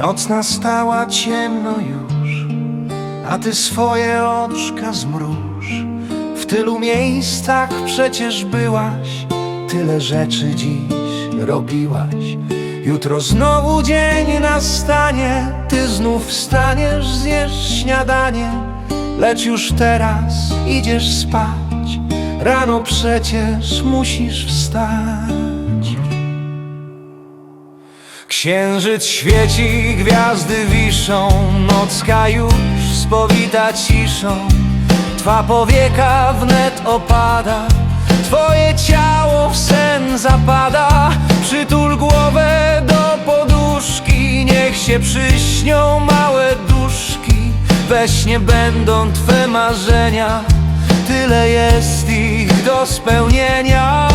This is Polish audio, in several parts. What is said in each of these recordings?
Noc nastała ciemno już, a ty swoje oczka zmruż. W tylu miejscach przecież byłaś, tyle rzeczy dziś robiłaś. Jutro znowu dzień nastanie, ty znów wstaniesz, zjesz śniadanie, lecz już teraz idziesz spać. Rano przecież musisz wstać. Księżyc świeci, gwiazdy wiszą, nocka już spowita ciszą. Twa powieka wnet opada, twoje ciało w sen zapada. Przytul głowę do poduszki, niech się przyśnią małe duszki. We śnie będą twe marzenia, tyle jest ich do spełnienia.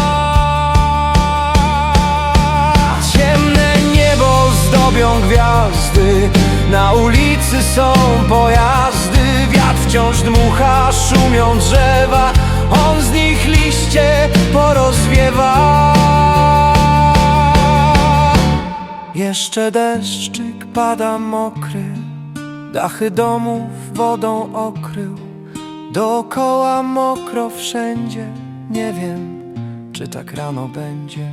Na ulicy są pojazdy Wiatr wciąż dmucha, szumią drzewa. On z nich liście porozwiewa. Jeszcze deszczyk pada mokry Dachy domów wodą okrył. Dookoła mokro wszędzie Nie wiem, czy tak rano będzie.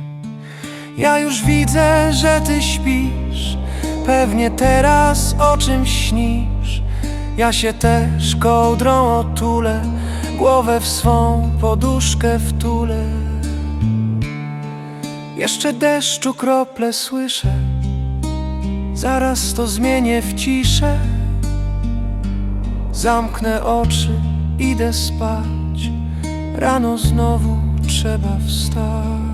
Ja już widzę, że ty śpisz Pewnie teraz o czym śnisz. Ja się też kołdrą otulę Głowę w swą poduszkę wtulę. Jeszcze deszczu krople słyszę Zaraz to zmienię w ciszę. Zamknę oczy, idę spać Rano znowu trzeba wstać